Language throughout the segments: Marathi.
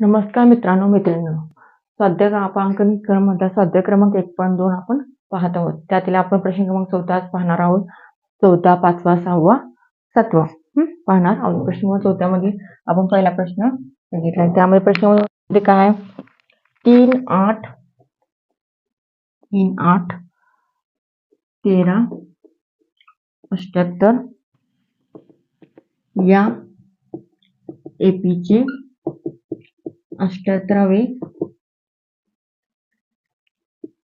नमस्कार मित्रांनो मैत्रिणींनो. स्वाध्याय आपण क्रमांक स्वाध्याय क्रमांक एक पॉईंट दोन आपण पाहत आहोत. त्यातील आपण प्रश्न क्रमांक चौथा पाहणार आहोत. चौथा पाचवा सहावा सातवा. पाहणार आहोत. प्रश्न क्रमांक चौथ्यामध्ये आपण पहिला प्रश्न बघितला. त्यामध्ये प्रश्न काय? तीन आठ. तीन आठ. तेरा. अष्ट्याहत्तर या एपीचे अष्ट्याहत्तरावे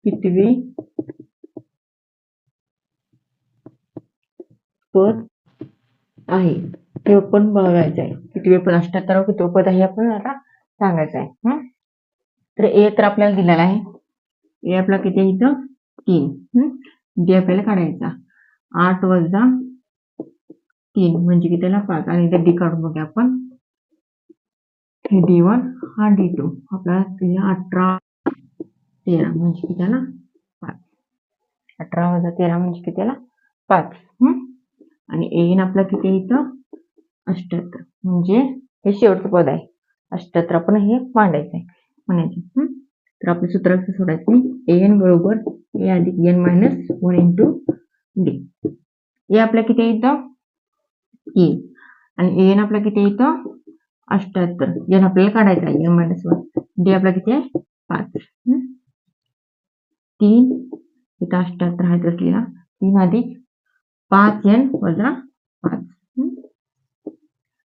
कितवे? पद आहे. हे पण बघायचं आहे. कितवे पद? अष्ट्याहत्तरावं कितवे पद आहे आपण आता सांगायचं आहे. तर ए तर आपल्याला दिलेला आहे. ए आपला किती आहे इथं? तीन. हम्म डी आपल्याला काढायचा. आठ वजा तीन म्हणजे किती त्याला पाच. आणि इथे डी काढून बघूया आपण. हे डी वन हा डी टू आपल्याला अठरा तेरा म्हणजे किती त्याला पाच. अठरा वजा तेरा म्हणजे किती त्याला पाच आणि एन आपला किती आहे इथं? अष्ट्याहत्तर म्हणजे हे शेवटचं पद आहे. अष्ट्याहत्तर आपण हे मांडायचं आहे. म्हणायचं. तर आपलं सूत्र असं सोडायचं एन बरोबर ए अधिक N minus one into D A आपल्या किती येतं ए आणि एन आपला किती येतं अष्ट्याहत्तर एन आपल्याला काढायचा आहे. एन मायनस वन डी आपला किती आहे? पाच. तीन. इथं अष्ट्याहत्तर आहे असलेला तीन अधिक पाच एन वजा पाच.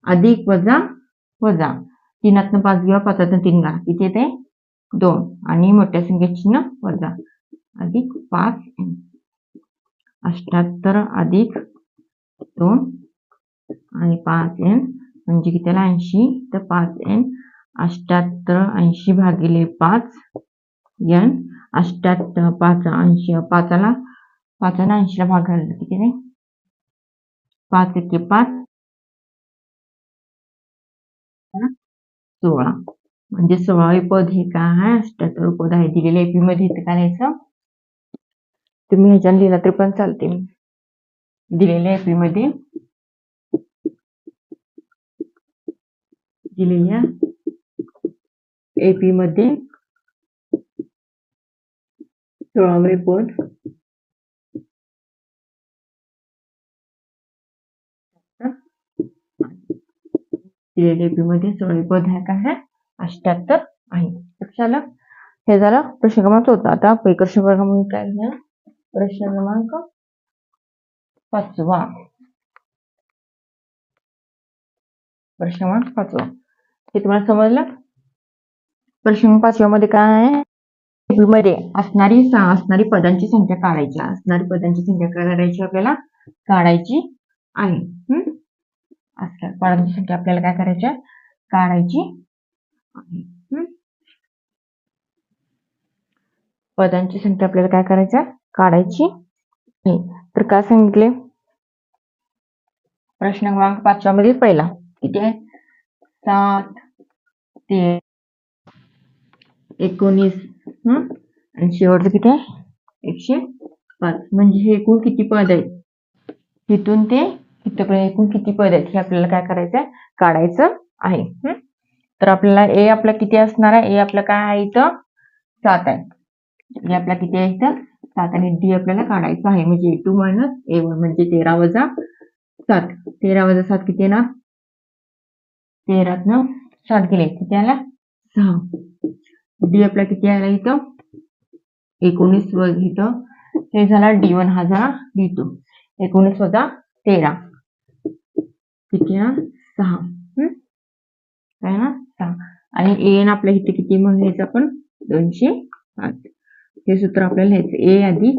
अधिक वजा वजा. तीनातनं पाच घ्या पाचातनं तीन घ्या किती येते? दोन. आणि मोठ्या संख्येची चिन्ह वजा. अधिक पाच एन अष्ट्याहत्तर अधिक दोन आणि पाच एन म्हणजे की त्याला? ऐंशी. तर पाच एन अष्ट्याहत्तर ऐंशी भागिले पाच एन अष्ट्याहत्तर पाच ऐंशी. पाचाला पाचाला ऐंशीला भाग घालला. किती नाही पाच एके पाच. सोळा. म्हणजे सोळावे पद हे काय आहे? अष्ट्याहत्तर पद आहे. दिलेल्या एपी मध्ये इथं काय लिहायचं? तुम्ही ह्याच्यानं लिहिला तरी पण चालते. दिलेल्या एपी मध्ये दिलेल्या एपी मध्ये सोळावे पद दिलेल्या एपी मध्ये सोळावे पद ह्या काय आहे अष्ट्याहत्तर आहे. लक्षात आलं हे झालं प्रश्न क्रमांक चौथा. आता प्रश्न क्रमांक काय घ्या प्रश्न क्रमांक पाचवा. प्रश्न क्रमांक पाचवा. हे तुम्हाला समजलं? प्रश्न पाचव्यामध्ये काय आहे? टेबलमध्ये मध्ये असणारी असणारी पदांची संख्या काढायची. असणारी पदांची संख्या काढायची आपल्याला काढायची आहे. हम्म? असणार पदांची संख्या आपल्याला काय करायची आहे? काढायची आहे. हम्म? पदांची संख्या आपल्याला काय करायची आहे? काढायची आहे. तर काय सांगितले? प्रश्न क्रमांक पाचव्या पहिला. किती आहे? सात ते एकोणीस हम्म आणि शेवटचं किती आहे? एकशे पाच. म्हणजे हे एकूण किती पद आहेत? तिथून ते तिथपर्यंत एकूण किती पद आहेत? हे आपल्याला काय करायचं आहे? काढायचं आहे. तर आपल्याला ए आपला किती असणार आहे? ए आपला काय आहे इथं? सात आहे. ए आपला किती आहे इथं? सात. आणि डी आपल्याला काढायचं आहे. म्हणजे A two minus A one म्हणजे तेरा वजा सात. तेरा वजा सात किती येणार? तेरातनं सात गेले किती आला सहा. डी आपला किती आला इथं? एकोणीस व इथं. हे झाला डी वन हा झाला डी टू एकोणीस वजा तेरा. किती आहे? सहा. हम्म? काय ना? सहा. आणि एन आपल्या इथे किती म्हणायचं आपण? दोनशे पाच हे सूत्र आपल्याला लिहायचं ए आधी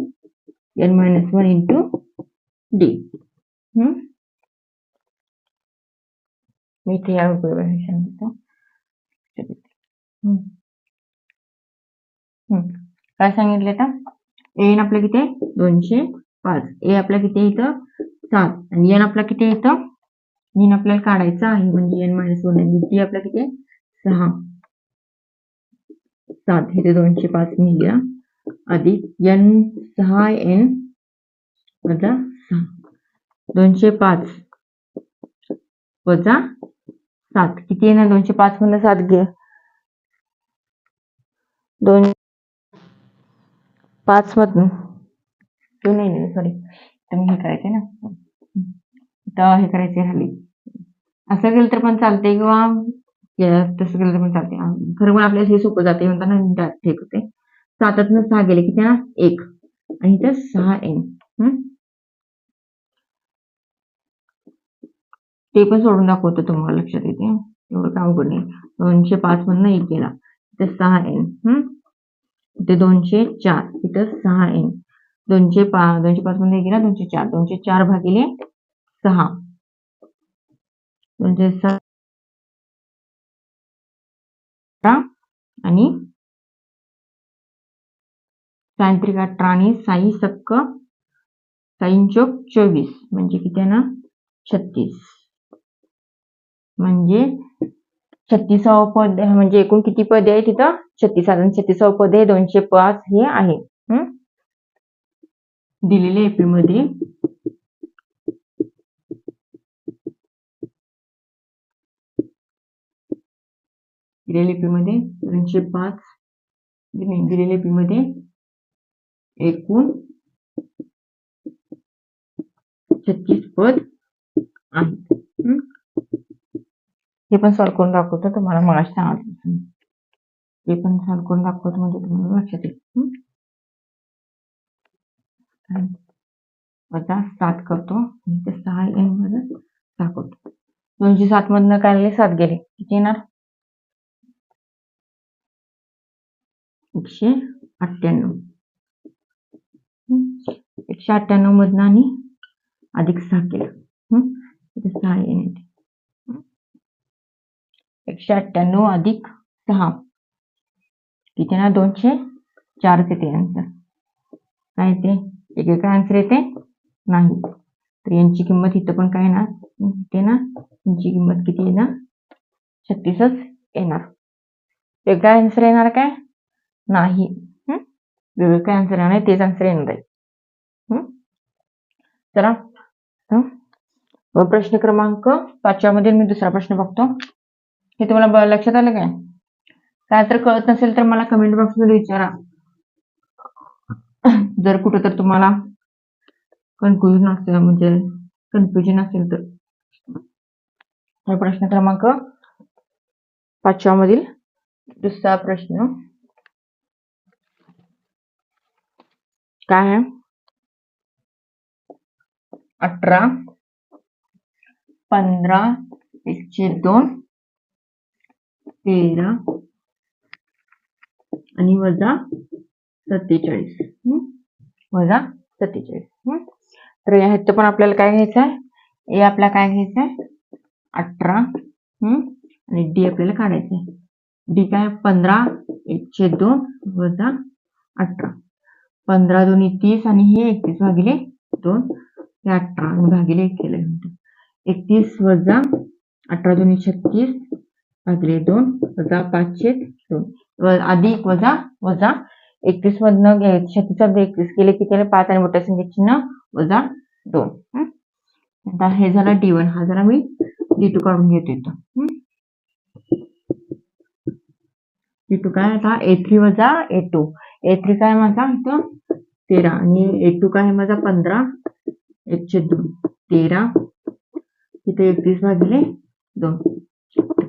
N minus one into D मी ते या हम्म. काय सांगितले आता एन आपलं किती आहे दोनशे पाच ए आपला किती इथं सात आणि एन आपला किती इथं एन आपल्याला काढायचं आहे म्हणजे एन मायनस वन आणि डी आपला किती आहे सहा सात हे ते दोनशे पाच लिहिला अधिक एन सहा एन वजा सहा दोनशे पाच वजा सात. किती येणार? दोनशे पाच म्हणून सात घे. दोन पाच मधून. दोन नाही सॉरी तुम्ही हे करायचे ना? तर हे करायचे खाली. असं केलं तर पण चालते किंवा तसं केलं तर पण चालते खरं पण आपल्याला हे सोपं जाते म्हणताना ठीक होते सातातनं सहा गेले किती ना एक. आणि इथं सहा एन ते पण सोडून दाखवतो तुम्हाला लक्षात येते. एवढं काम अवघड नाही दोनशे पाच मधनं एक गेला इथं सहा एन हम्म इथे दोनशे चार इथं सहा एन दोनशे पा दोनशे पाच म्हणून एक गेला दोनशे चार. दोनशे चार भागिले सहा. दोनशे सहा. आणि सायंत्रिक अठरा आणि साई सक्क साईन चोक चोवीस. म्हणजे किती आहे ना? छत्तीस. म्हणजे छत्तीसावं पद म्हणजे एकूण किती पदे आहे तिथं? छत्तीस साधारण छत्तीसावं पद आहे दोनशे पाच हे आहे. हम्म? दिलेल्या एपी मध्ये. दिलेल्या एपीमध्ये दोनशे पाच. दिलेल्या एपीमध्ये एकूण छत्तीस पद आहेत. हे पण सॉल्व करून दाखवतो तुम्हाला मला सांगितलं हे पण सॉल्व करून दाखवतो म्हणजे तुम्हाला लक्षात येईल. वजा सात करतो. आणि ते सहा एनमध्ये दाखवतो. दोनशे सात मधनं काढले सात गेले. किती येणार? एकशे अठ्ठ्याण्णव. हम्म? एकशे अठ्ठ्याण्णव मधनं आणि अधिक सहा केलं. हम्म? सहा एन एकशे अठ्ठ्याण्णव अधिक सहा. किती ना? दोनशे चार येते आन्सर काय येते एक एक आन्सर येते? नाही. तर यांची किंमत इथं पण काय येणार? इथे ना? यांची किंमत किती येणार? छत्तीसच येणार. वेगळा आन्सर येणार काय? नाही. वेगळं काय आन्सर येणार नाही. तेच आन्सर येणार आहे. हम्म? चला. व प्रश्न क्रमांक पाचव्यामध्ये मी दुसरा प्रश्न बघतो. हे तुम्हाला लक्षात आलं काय? काय तर कळत नसेल तर मला कमेंट बॉक्स मध्ये विचारा. जर कुठं तर तुम्हाला कन्फ्युजन असेल म्हणजे कन्फ्युजन असेल तर. प्रश्न क्रमांक पाचव्या मधील दुसरा प्रश्न. काय अठरा, पंधरा, एकशे दोन तेरा आणि वजा सत्तेचाळीस. हम्म? वजा सत्तेचाळीस. हम्म? तर या ह्याचं पण आपल्याला काय घ्यायचं आहे ए आपल्याला काय घ्यायचं आहे अठरा आणि डी आपल्याला काढायचं आहे डी काय? पंधरा एकशे दोन वजा अठरा. पंधरा दोन्ही तीस आणि हे एकतीस भागिले दोन. हे अठरा भागिले एक केलं. एकतीस वजा अठरा दोन्ही छत्तीस. भागिले दोन वजा पाचशे दोन. व- अधिक वजा वजा एकतीस मधनं छत्तीस एकतीस केले की त्याला पाच आणि मोठ्या संख्येत चिन्ह वजा दोन. आता हे झालं डी वन हा जरा मी डी टू काढून घेतो इथं. डी टू काय? आता ए थ्री वजा ए टू ए थ्री काय माझा इथं? तेरा. आणि ए टू काय माझा? पंधरा. एकशे दोन. तेरा. इथे एकतीस भागिले दोन.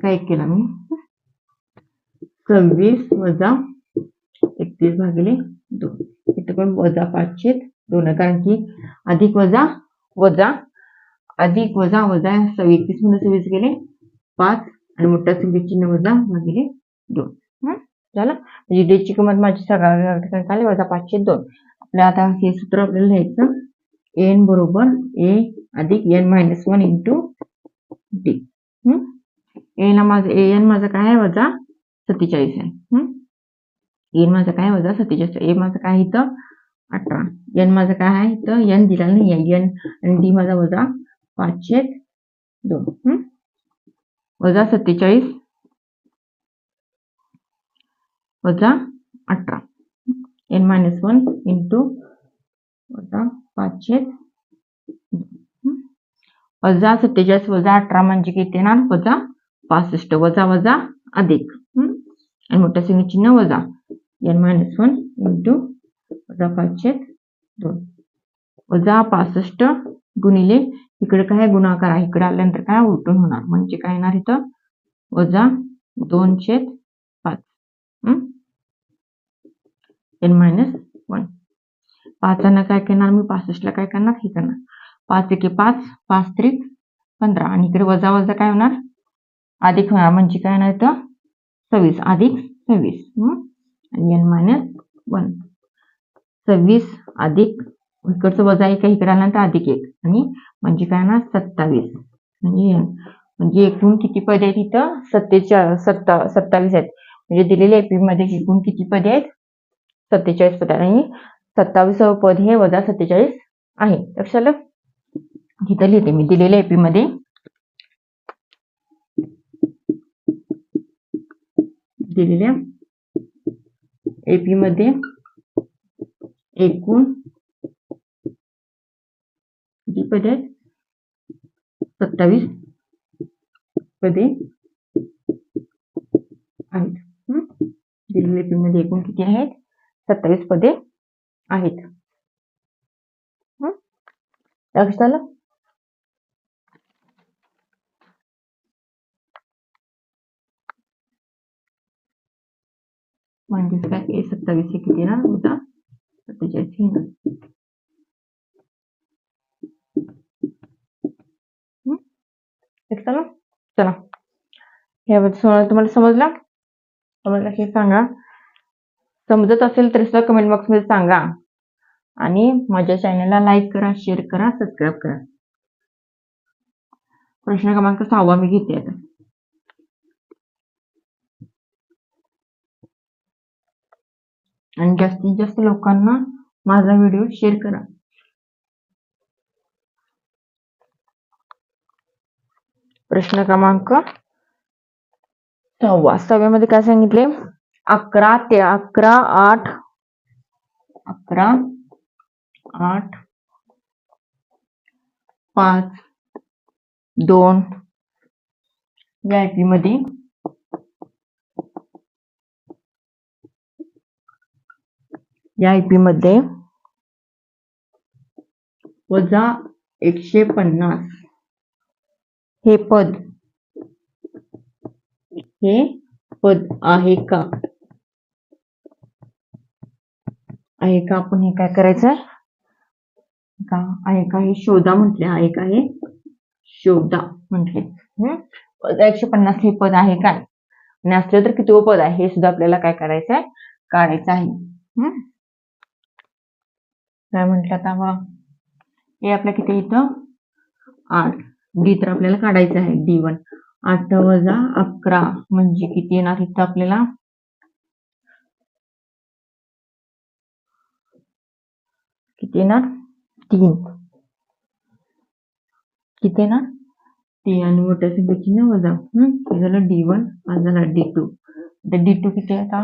काय केला मी? सव्वीस वजा एकतीस भागिले दोन. इथं पण वजा पाचशे दोन कारण की अधिक वजा वजा अधिक वजा वजा सव्वीस एकतीसमध्ये सव्वीस गेले पाच आणि मोठ्या संख्येत चिन्ह वजा भागिले दोन. झालं? म्हणजे डेची किंमत माझी सगळ्या ठिकाणी आली वजा पाचशे दोन. आपल्या आता हे सूत्र आपल्याला लिहायचं एन बरोबर ए अधिक N minus one into D A ला माझं ए एन माझं काय आहे? वजा सत्तेचाळीस आहे. एन माझं काय वजा सत्तेचाळीस. ए माझं काय इथं अठरा. एन माझं काय आहे? इथं एन दिला नाही. एन आणि डी माझा वजा पाचशे दोन. वजा सत्तेचाळीस. वजा अठरा. एन मायनस वन इंटू वजा पाचशे वजा सत्तेचाळीस वजा अठरा म्हणजे किती येणार? वजा पासष्ट वजा वजा अधिक आणि मोठ्या संख्येत चिन्ह वजा एन मायनस वन इंटू वजा पाचशे दोन. वजा पासष्ट गुणिले इकडे काय गुणाकार आहे. इकडे आल्यानंतर काय? उलटून होणार. म्हणजे काय येणार इथं? वजा दोनशे पाच एन मायनस वन पाचांना काय करणार? मी पासष्टला काय करणार? हे करणार. पाच एके पाच पाच त्रिक पंधरा. आणि इकडे वजा वजा काय होणार? अधिक म्हणजे काय येणार तर? सव्वीस. अधिक सव्वीस. आणि एन मायनस वन सव्वीस अधिक इकडचं वजा एक आहे इकडे आल्यानंतर अधिक एक. आणि म्हणजे काय ना सत्तावीस. म्हणजे एन म्हणजे एकूण किती पदे आहेत इथं? सत्तेचाळ सत्ता सत्तावीस आहेत. म्हणजे दिलेल्या एपी मध्ये एकूण किती पदे आहेत? सत्तेचाळीस पद आहेत. आणि सत्तावीसावं पद हे वजा सत्तेचाळीस आहे. लक्षात तिथं लिहिते मी. दिलेल्या एपी मध्ये दिलेल्या एपी मध्ये एकूण किती पदे आहेत? सत्तावीस पदे आहेत. दिलेल्या एपी मध्ये एकूण किती आहेत? सत्तावीस पदे आहेत. लक्षात आलं? म्हणजेच काय ए सत्तावीस हे किती येणार होता सत्तेचाळीस हे येणार चला याबद्दल तुम्हाला समजला तुम्हाला हे सांगा समजत असेल तर सुद्धा कमेंट बॉक्समध्ये सांगा आणि माझ्या चॅनलला लाईक करा शेअर करा सबस्क्राईब करा प्रश्न क्रमांक सहावा मी घेते आता आणि जास्तीत जास्त लोकांना माझा व्हिडिओ शेअर करा. प्रश्न क्रमांक सहावा. सहाव्यामध्ये काय सांगितले? अकरा ते अकरा आठ. अकरा आठ पाच दोन. या मध्ये या IP मध्ये. वजा एकशे पन्नास. हे पद. हे पद आहे का? आहे का आपण हे काय करायचं? का आहे का हे शोधा म्हटले आहे का हे? शोधा म्हटले. हम्म? वजा एकशे पन्नास हे पद आहे काय? आणि असलं तर किती पद आहे? हे सुद्धा आपल्याला काय करायचं आहे काढायचं आहे. हम्म? काय म्हटलं आता बा हे आपल्या किती इथं? आठ. डी तर आपल्याला काढायचं आहे डी वन आठ वजा अकरा म्हणजे किती येणार इथं आपल्याला? किती येणार? तीन. किती येणार? तीन. आणि मोठ्या संख्येची ना वजा. हम्म झालं डी वन आणि झाला डी टू तर डी टू किती आता?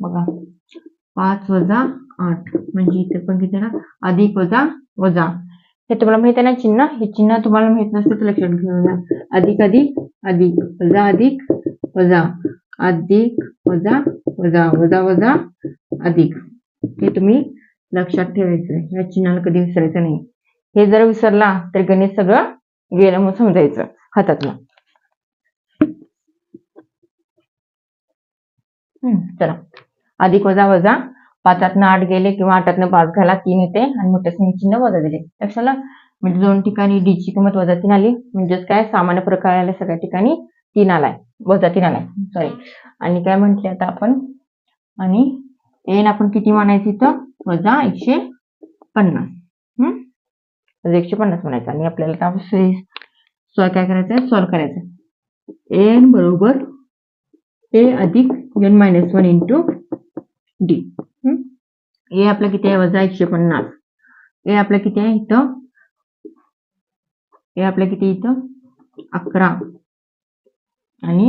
बघा. पाच वजा आठ. म्हणजे इथे पण किती येणार? अधिक वजा वजा. हे तुम्हाला माहीत आहे ना चिन्ह? हे चिन्ह तुम्हाला माहीत नसतं तर लक्षात घेऊन जा. अधिक अधिक अधिक. वजा अधिक वजा. अधिक वजा वजा. वजा वजा अधिक. हे तुम्ही लक्षात ठेवायचं या चिन्हाला कधी विसरायचं नाही. हे जर विसरला तर गणित सगळं गेलं मग समजायचं. हातातलं. चला. अधिक वजा वजा. पाचातनं आठ गेले किंवा आठातनं पाच घाला तीन येते आणि मोठ्या संख्येचे चिन्ह वजा दिले. लक्षाला म्हणजे दोन ठिकाणी डी ची किंमत वजा तीन आली. म्हणजेच काय? सामान्य प्रकार आला सगळ्या ठिकाणी तीन आलाय. वजा तीन आलाय. सॉरी आणि काय म्हटले आता आपण? आणि एन आपण किती म्हणायचं इथं? वजा एकशे पन्नास. हम्म एकशे पन्नास म्हणायचं. आणि आपल्याला काय सॉल्व काय करायचं आहे सॉल्व करायचं एन बरोबर ए अधिक N minus one into D A आपलं किती आहे? वजा एकशे पन्नास. ए आपलं किती आहे इथं? ए आपलं किती इथं? अकरा. आणि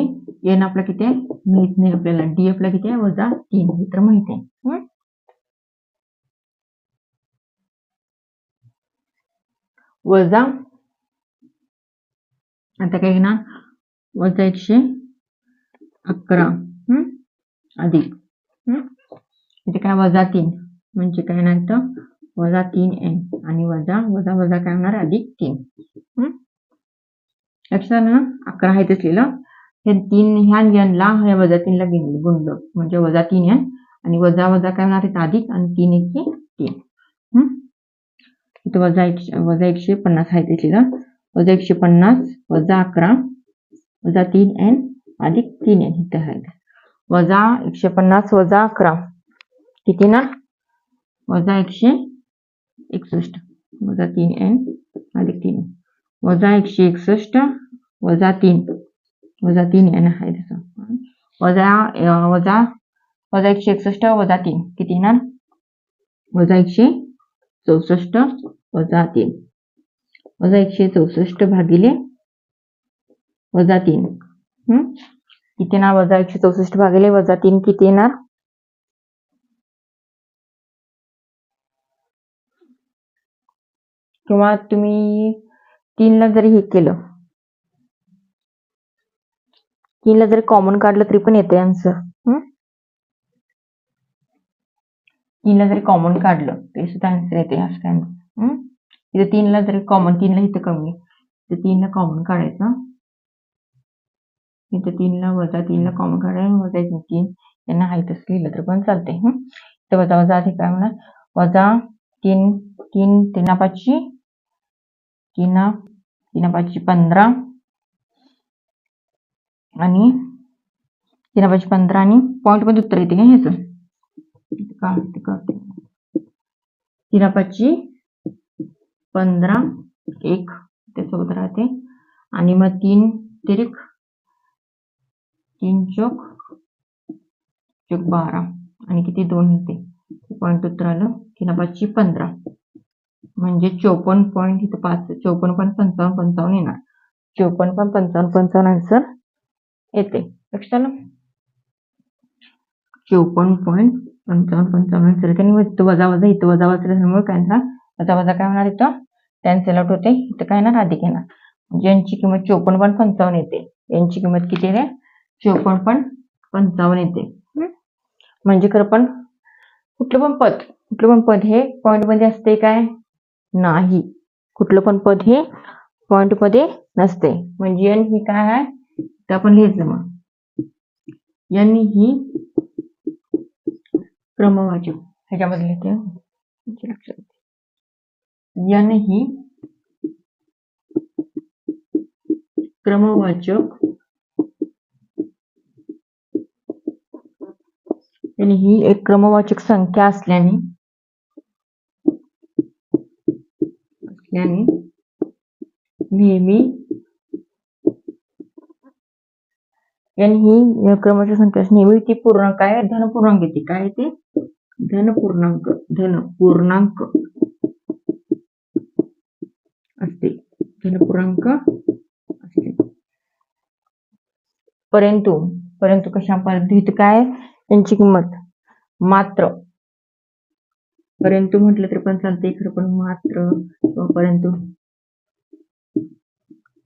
एन आपलं किती आहे? माहीत नाही आपल्याला. डी आपलं किती आहे? वजा तीन. हे तर माहीत आहे? वजा. आता काय घेणार? वजा एकशे अकरा? अधिक. इथे काय वजा तीन? म्हणजे काय येणार इथं वजा तीन एन आणि वजा वजा वजा काय होणार? अधिक तीन. हम्म? लक्षात आलं ना? अकरा आहे तेच लिहिलं. हे तीन ह्या एनला ह्या वजा तीनला गुणलं गुणलं. म्हणजे वजा तीन एन आणि वजा वजा काय होणार? इथं अधिक आणि तीन एक तीन. हम्म? इथं वजा एकशे वजा एकशे पन्नास आहे तेच लिहिलं. वजा एकशे पन्नास वजा अकरा वजा तीन एन अधिक तीन एन इथं आहे. वजा एकशे पन्नास वजा अकरा. किती ना? वजा एकशे एकसष्ट. वजा तीन एन अधिक तीन. वजा एकशे एकसष्ट वजा तीन. वजा तीन एन आहे तसं. वजा वजा वजा एकशे एकसष्ट वजा तीन. किती येणार वजा एकशे चौसष्ट वजा तीन. वजा एकशे चौसष्ट भागिले वजा तीन. किती येणार वजा एकशे चौसष्ट भागिले वजा तीन किती येणार? किंवा तुम्ही तीनला जरी हे केलं तीनला जरी कॉमन काढलं तरी पण येते आन्सर तीनला जरी कॉमन काढलं तरी सुद्धा आन्सर येते असं काय इथं तीनला जरी कॉमन तीनला इथं कमी तर तीनला कॉमन काढायचं इथं तीनला वजा तीनला कॉमन काढायला वजा तीन यांना हाय तसं लिहिलं तर पण चालते इथं वजा वजा अधिक काय होणार वजा तीन तीन तीन पाचशे तीना तीना पाचशे पंधरा. आणि किनापाची पाचशे पंधरा आणि पॉईंटमध्ये उत्तर येते का ह्याच का करते पाचशे पंधरा एक त्यासोबत राहते. आणि मग तीन तिरिक तीन चौक चौक बारा. आणि किती दोन होते? पॉईंट उत्तर आलं. तीन पाचशे पंधरा. म्हणजे चोपन्न पॉईंट इथं पाच चोपन्न पॉईंट पंचावन्न पंचावन्न येणार. चोपन्न पॉईंट पंचावन्न पंचावन्न आन्सर येते. लक्षात आलं. चोपन्न पॉईंट पंचावन्न पंचावन्न आन्सर येते. आणि इथं वजा वजा इथं वजा वजा असल्यामुळे काय होणार? वजा वजा काय होणार इथं? कॅन्सल आउट होते. इथं काय येणार? अधिक येणार. म्हणजे यांची किंमत चोपन्न पॉईंट पंचावन्न येते. यांची किंमत किती आहे चोपन्न पॉईंट पंचावन्न येते. हम्म? म्हणजे खरं पण कुठलं पण पद कुठलं पण पद हे पॉईंटमध्ये असते काय? नाही. कुठलं पण पद हे पॉइंटमध्ये नसते. म्हणजे एन ही काय आहे? तर आपण लिहायचं मग. एन ही क्रमवाचक. ह्याच्यामध्ये लिहिते. लक्षात एन ही क्रमवाचक. आणि ही एक क्रमवाचक संख्या असल्याने असल्याने नेहमी यांनी ही क्रमाच्या संख्या नेहमी ती पूर्णांक आहे? धन पूर्णांक येते. काय येते धन पूर्णांक धन पूर्णांक असते. धन पूर्णांक असते. परंतु परंतु कशा इथं काय त्यांची किंमत मात्र परंतु म्हटलं तरी पण चालते खरं पण मात्र परंतु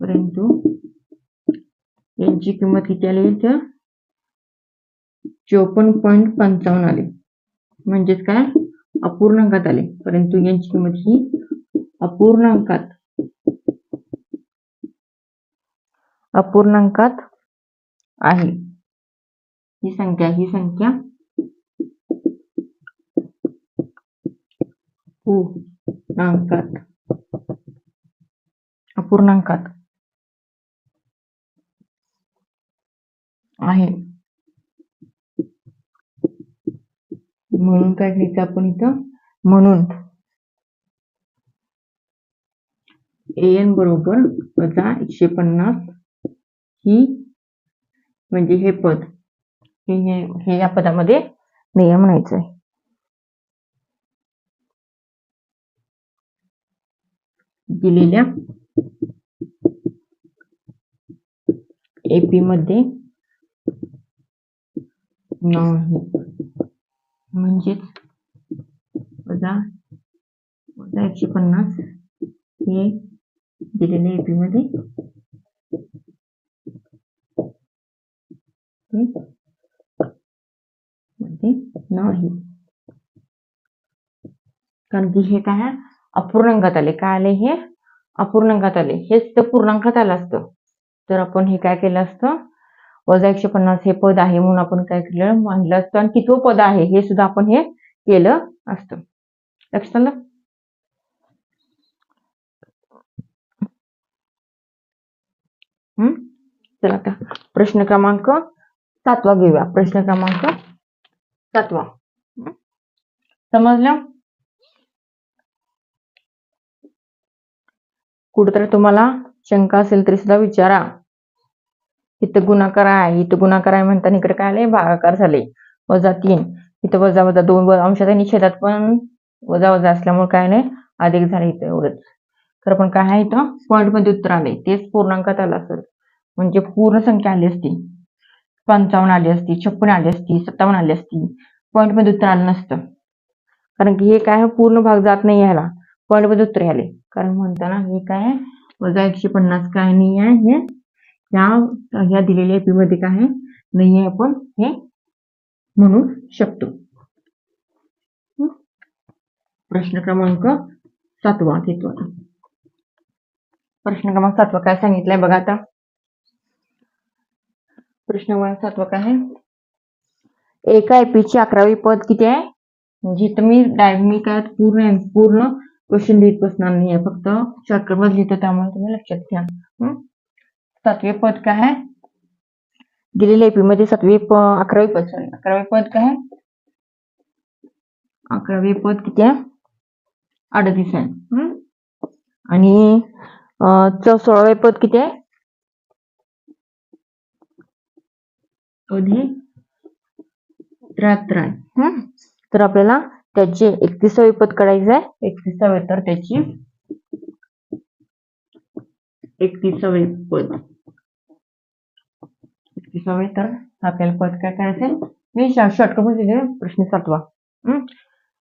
परंतु यांची किंमत किती आली इथं? चोपन्न पॉईंट पंचावन्न आली. म्हणजेच काय? अपूर्णांकात आले. परंतु यांची किंमत ही अपूर्णांकात अपूर्णांकात आहे. ही संख्या ही संख्या पूर्णांकात अपूर्णांकात आहे. म्हणून काय घ्यायचं आपण इथं? म्हणून. एन बरोबर वजा एकशे पन्नास ही म्हणजे हे पद. हे हे हे या पदामध्ये नियम म्हणायचं आहे दिलेल्या एपी मध्ये नाही. म्हणजेच वजा वजा एकशे पन्नास हे दिलेल्या एपी मध्ये. नाही. कारण की हे काय? अपूर्णांकात आले. काय आले हे? अपूर्णांकात आले. हेच तर पूर्णांकात आलं असतं. तर आपण हे काय केलं असतं? वजा एकशे पन्नास हे पद आहे म्हणून आपण काय केलं? मानलं असतं. आणि किती पद आहे हे सुद्धा आपण हे केलं असतं. लक्षात आलं? हम्म? चला आता प्रश्न क्रमांक सातवा घेऊया. प्रश्न क्रमांक सातवा. समजलं? कुठेतरी तुम्हाला शंका असेल तरी सुद्धा विचारा. इथं गुणाकार आहे इथं गुणाकार आहे म्हणताना इकडे काय आले भागाकार झाले वजा तीन. इथं वजा वजा दोन व- अंशात आणि छेदात पण वजा वजा असल्यामुळे काय नाही? अधिक झाले इथं एवढंच. तर पण काय आहे इथं? पॉईंटमध्ये उत्तर आले तेच पूर्णांकात आलं असेल. म्हणजे पूर्ण संख्या आली असती. पंचावन्न आली असती छप्पन आली असती सत्तावन्न आली असती. पॉईंटमध्ये उत्तर आलं नसतं. कारण की हे काय पूर्ण भाग जात नाही ह्याला. पॉईंट उत्तरे उत्तर आले. कारण म्हणताना हे काय आहे, वजा एकशे पन्नास काय नाही आहे हे? या ह्या दिलेल्या एपी मध्ये काय आहे? नाही आहे आपण हे म्हणू शकतो. प्रश्न क्रमांक सातवा घेतो आता. प्रश्न क्रमांक सातवा काय सांगितलंय बघा आता. प्रश्न क्रमांक सातवा काय आहे? एका एपीची अकरावी पद किती आहे? म्हणजे मी डाय मी काय पूर्ण पूर्ण क्वेश्चन देत बसणार नाही आहे फक्त शॉर्टकटमध्ये लिहितो त्यामुळे तुम्ही लक्षात घ्या. सातवे पद काय? आहे दिलेल्या एपी मध्ये सातवे प अकरावी पद सॉरी अकरावे पद काय? आहे अकरावे पद किती आहे? अडतीस आहे. आणि सोळावे पद किती आहे? कधी त्र्याहत्तर आहे. तर आपल्याला त्याची एकतीसावी पद काढायचं आहे एकतीसावे तर त्याची एकतीसावे पद. एकतीसावे तर आपल्याला पद काय करायचंय मी शॉर्टकटमध्ये दिले प्रश्न सातवा.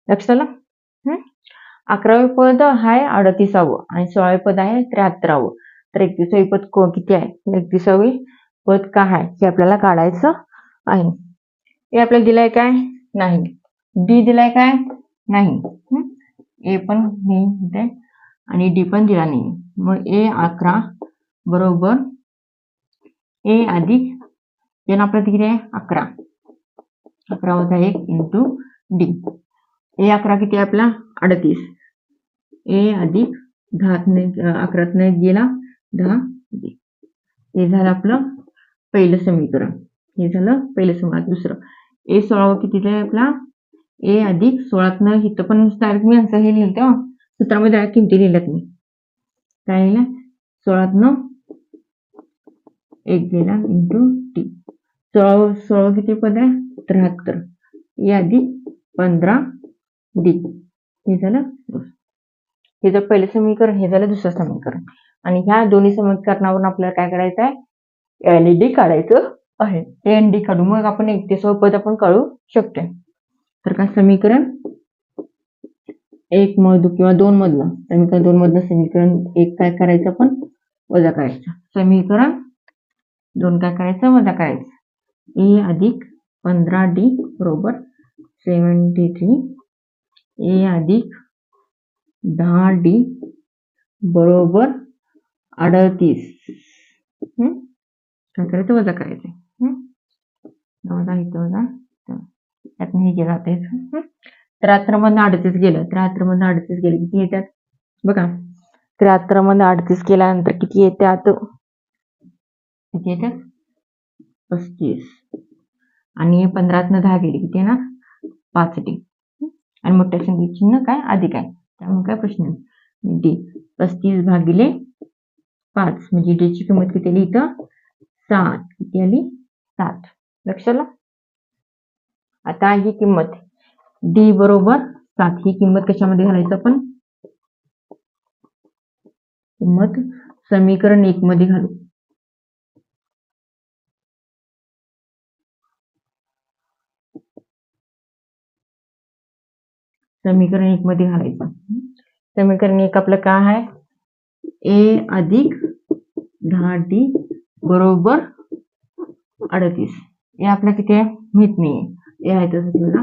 लक्षात आलं? अकरावे पद आहे अडतीसावं आणि सोळावे पद आहे त्र्याहत्तरावं. तर एकतीसावे पद किती आहे? एकतीसावे पद काय आहे हे आपल्याला काढायचं आहे. हे आपल्याला दिलंय काय? नाही. डी दिलाय काय? नाही. ए पण नाही इथे. आणि डी पण दिला नाही. मग ए अकरा बरोबर ए अधिक एन आपल्याला किती आहे? अकरा. अकरा वजा एक इंटू डी. ए अकरा किती आपला? अडतीस. ए अधिक अकरात नाही गेला दहा डी. हे झालं आपलं पहिलं समीकरण. हे झालं पहिलं समीकरण. दुसरं. ए सोळावं किती आहे आपला? ए अधिक सोळातन इथं पण डायरेक्ट मी असं हे लिहिलं तेव्हा सूत्रामध्ये डायरेक्ट किमती लिहिल्यात मी. काय लिहिलं? सोळातनं एक गेला इंटू टी सोळा सोळा किती पद आहे? त्र्याहत्तर. ए अधिक पंधरा डी. हे झालं हे जर पहिलं समीकरण हे झालं दुसरं समीकरण. आणि ह्या दोन्ही समीकरणावरून आपल्याला काय करायचं आहे? एल डी काढायचं आहे. एन डी काढू मग आपण एकतीसावं पद आपण काढू शकतोय. तर काय समीकरण? एक मधू किंवा दोन मधलं. समीकरण दोन मधलं समीकरण एक काय करायचं आपण? वजा करायचं. समीकरण दोन काय करायचं? वजा करायचं. ए अधिक पंधरा डी बरोबर सेवन्टी थ्री. ए अधिक दहा डी बरोबर अडतीस. काय करायचं? वजा करायचं. वजा इथं वजा. त्यातनं हे गेलं आता त्र्याहत्तर मधनं अडतीस गेलं. त्र्याहत्तर मधनं अडतीस गेलं. किती येतात बघा. त्र्याहत्तर मधनं अडतीस केल्यानंतर किती येतात किती येतात पस्तीस. आणि पंधरातनं दहा गेले. किती ना? पाच डी. आणि मोठ्या संख्येचे चिन्ह काय? अधिक आहे त्यामुळे काय प्रश्न डी. पस्तीस भागिले पाच. म्हणजे डी ची किंमत किती आली इथं? सात. किती आली? सात. लक्षात आता ही किंमत डी बरोबर सात. ही किंमत कशामध्ये घालायचं आपण? किंमत समीकरण एक मध्ये घालू. समीकरण एक मध्ये घालायचं. समीकरण एक आपलं काय आहे? ए अधिक दहा डी बरोबर अडतीस. हे आपलं किती आहे? माहीत नाही ए आहे तसं आपल्याला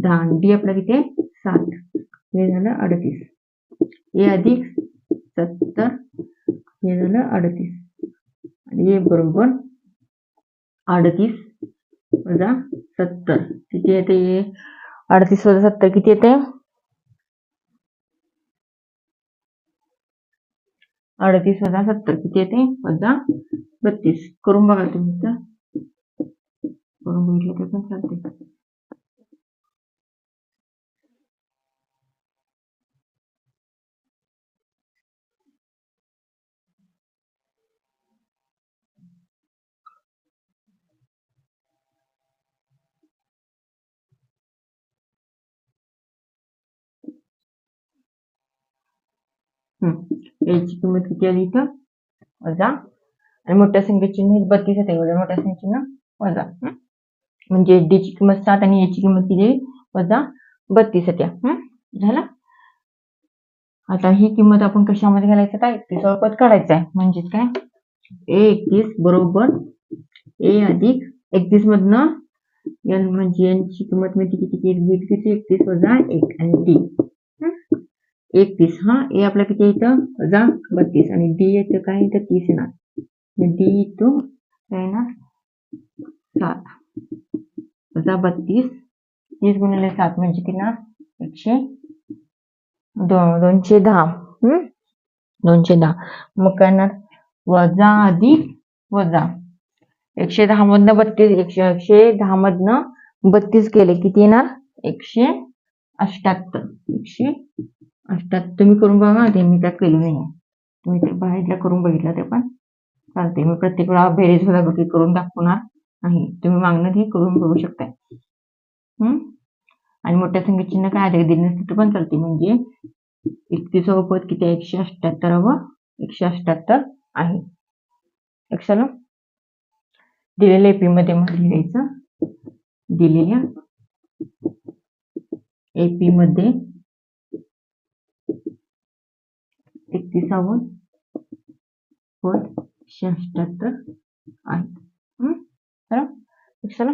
दहा. डी आपलं किती आहे? सात. हे झालं अडतीस. ए अधिक सत्तर. हे झालं अडतीस. आणि ए बरोबर अडतीस वजा सत्तर. किती येते ए? अडतीस वजा सत्तर किती येते? अडतीस वजा सत्तर किती येते? वजा बत्तीस. करून बघा तुम्ही तर करून बघितलं तर पण चालते याची किंमत किती आली इथं? वजा. आणि मोठ्या संख्येचे चिन्ह बत्तीस येते एवढ्या मोठ्या संख्येनं. वजा. हम्म? म्हणजे डी ची किंमत सात आणि याची किंमत किती वजा बत्तीस येते हम्म? झालं? आता ही किंमत आपण कशामध्ये घालायचं? काय? एकतीस पद काढायचं आहे. म्हणजेच काय? ए एकतीस बरोबर ए अधिक एकतीस मधनं एन म्हणजे यांची किंमत मिळते किती? किती बीट किती? एकतीस वजा एक आणि डी एकतीस. हा? ए आपला किती येतं वजा बत्तीस. आणि डी येतं काय येतं तीस येणार. म्हणजे डी येतो काय ना सात. वजा बत्तीस. तीस गुणिले सात म्हणजे किती ना? एकशे दोनशे दहा. हम्म? दोनशे दहा. मग काय वजा अधिक वजा. एकशे दहा मधनं बत्तीस एकशे एकशे दहा मधनं बत्तीस केले किती येणार? एकशे अष्ट्याहत्तर एकशे अष्ट्याहत्तर तुम्ही करून बघा ते मी त्या केलं नाही तुम्ही ते बाहेरला करून बघितलं ते पण. चालते मी प्रत्येक वेळा बेरीज वगैरे करून दाखवणार. आहे. तुम्ही मागणं हे करून बघू शकताय. हम्म? आणि मोठ्या संख्येत चिन्ह काय अधिक दिले नसते तर पण चालते. म्हणजे एकतीसावं पद किती आहे? एकशे अष्ट्याहत्तरावं एकशे अष्ट्याहत्तर आहे. लक्षात दिलेल्या एपी मध्ये मग लिहायचं दिलेल्या एपी मध्ये एकतीसावं पद एकशे अष्ट्याहत्तर आहे. Voilà. चला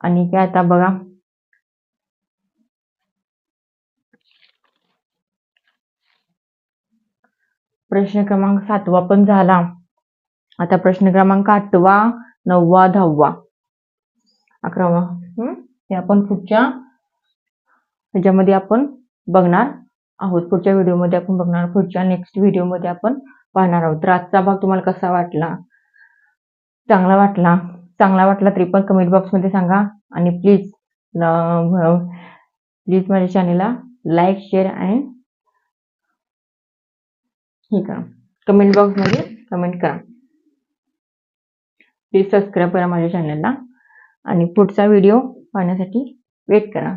आणि काय आता बघा प्रश्न क्रमांक सातवा पण झाला. आता प्रश्न क्रमांक आठवा नववा दहावा. अकरावा. हम्म? हे आपण पुढच्या ह्याच्यामध्ये आपण बघणार. आहोत. पुढच्या व्हिडिओमध्ये आपण बघणार पुढच्या नेक्स्ट व्हिडिओमध्ये आपण पाहणार आहोत. तर आजचा भाग तुम्हाला कसा वाटला? चांगला वाटला? चांगला वाटला तरी पण कमेंट बॉक्समध्ये सांगा. आणि प्लीज प्लीज माझ्या चॅनेलला लाईक शेअर अँड हे करा. कमेंट बॉक्समध्ये कमेंट करा. प्लीज सबस्क्राईब करा माझ्या चॅनलला आणि पुढचा व्हिडिओ पाहण्यासाठी वेट करा.